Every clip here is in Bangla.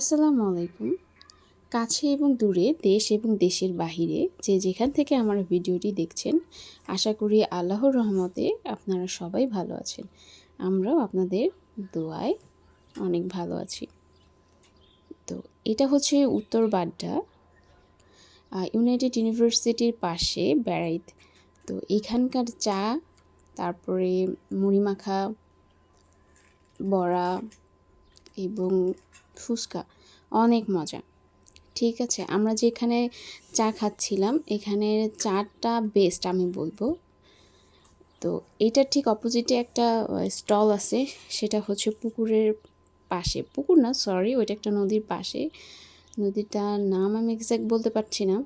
আসসালামু আলাইকুম। কাছে এবং দূরে, দেশ এবং দেশের বাহিরে যে যেখান থেকে আমার ভিডিওটি দেখছেন, আশা করি আল্লাহর রহমতে আপনারা সবাই ভালো আছেন। আমরাও আপনাদের দোয়ায় অনেক ভালো আছি। তো এটা হচ্ছে উত্তর বাড্ডা ইউনাইটেড ইউনিভার্সিটির পাশে বেড়াইত তো এখানকার চা, তারপরে মুড়ি মাখা বড়া এবং ফুচকা, অনেক মজা। ঠিক আছে, আমরা যেখানে চা খাচ্ছিলাম, এখানে চাটা বেস্ট আমি বলব। তো এটার ঠিক অপোজিটে একটা স্টল আছে, সেটা হচ্ছে পুকুরের পাশে। পুকুর না সরি ওইটা একটা নদীর পাশে। নদীটার নাম আমি এক্স্যাক্ট বলতে পারছি না।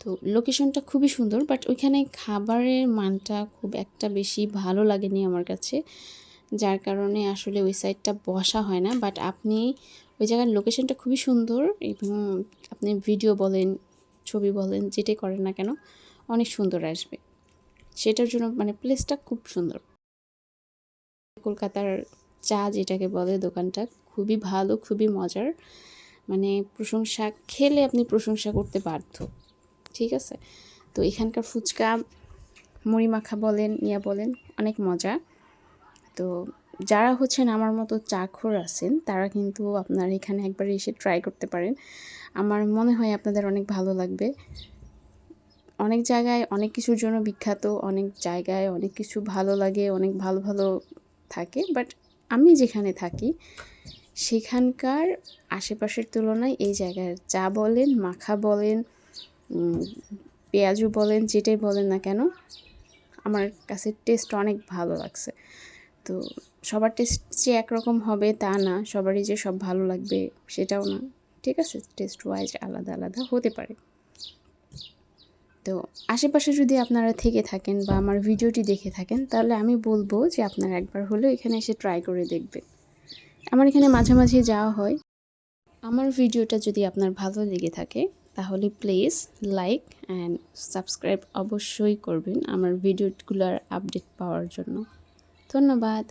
তো লোকেশনটা খুবই সুন্দর বাট ওইখানে খাবারের মানটা খুব একটা বেশি ভালো লাগেনি আমার কাছে। যার কারণে আসলে ওই সাইডটা বসা হয় না। বাট আপনি ওই জায়গার লোকেশনটা খুবই সুন্দর এবং আপনি ভিডিও বলেন, ছবি বলেন, যেটাই করেন না কেন, অনেক সুন্দর আসবে। সেটার জন্য মানে প্লেসটা খুব সুন্দর। কলকাতার চা যেটাকে বলে দোকানটা, খুবই ভালো, খুবই মজার। মানে প্রশংসা খেলে আপনি প্রশংসা করতে বাধ্য। ঠিক আছে? তো এখানকার ফুচকা, মুড়ি মাখা বলেন, ইয়া বলেন, অনেক মজা। তো যারা হচ্ছেন আমার মতো চাখর আছেন, তারা কিন্তু আপনার এখানে একবার এসে ট্রাই করতে পারেন। আমার মনে হয় আপনাদের অনেক ভালো লাগবে। অনেক জায়গায় অনেক কিছুর জন্য বিখ্যাত, অনেক জায়গায় অনেক কিছু ভালো লাগে, অনেক ভালো ভালো থাকে বাট আমি যেখানে থাকি, সেখানকার আশেপাশের তুলনায় এই জায়গার চা বলেন, মাখা বলেন পেঁয়াজু বলেন, যেটাই বলেন না কেন, আমার কাছে টেস্ট অনেক ভালো লাগছে। তো সবার টেস্ট যে একরকম হবে তা না, সবারই যে সব ভালো লাগবে সেটাও না। ঠিক আছে? টেস্ট ওয়াইজ আলাদা আলাদা হতে পারে। তো আশেপাশে যদি আপনারা থেকে থাকেন বা আমার ভিডিওটি দেখে থাকেন, তাহলে আমি বলব যে আপনারা একবার হলেও এখানে এসে ট্রাই করে দেখবেন। আমার এখানে মাঝে মাঝে যাওয়া হয়। আমার ভিডিওটা যদি আপনার ভালো লেগে থাকে, তাহলে প্লিজ লাইক অ্যান্ড সাবস্ক্রাইব অবশ্যই করবেন আমার ভিডিওগুলোর আপডেট পাওয়ার জন্য। ধন্যবাদ।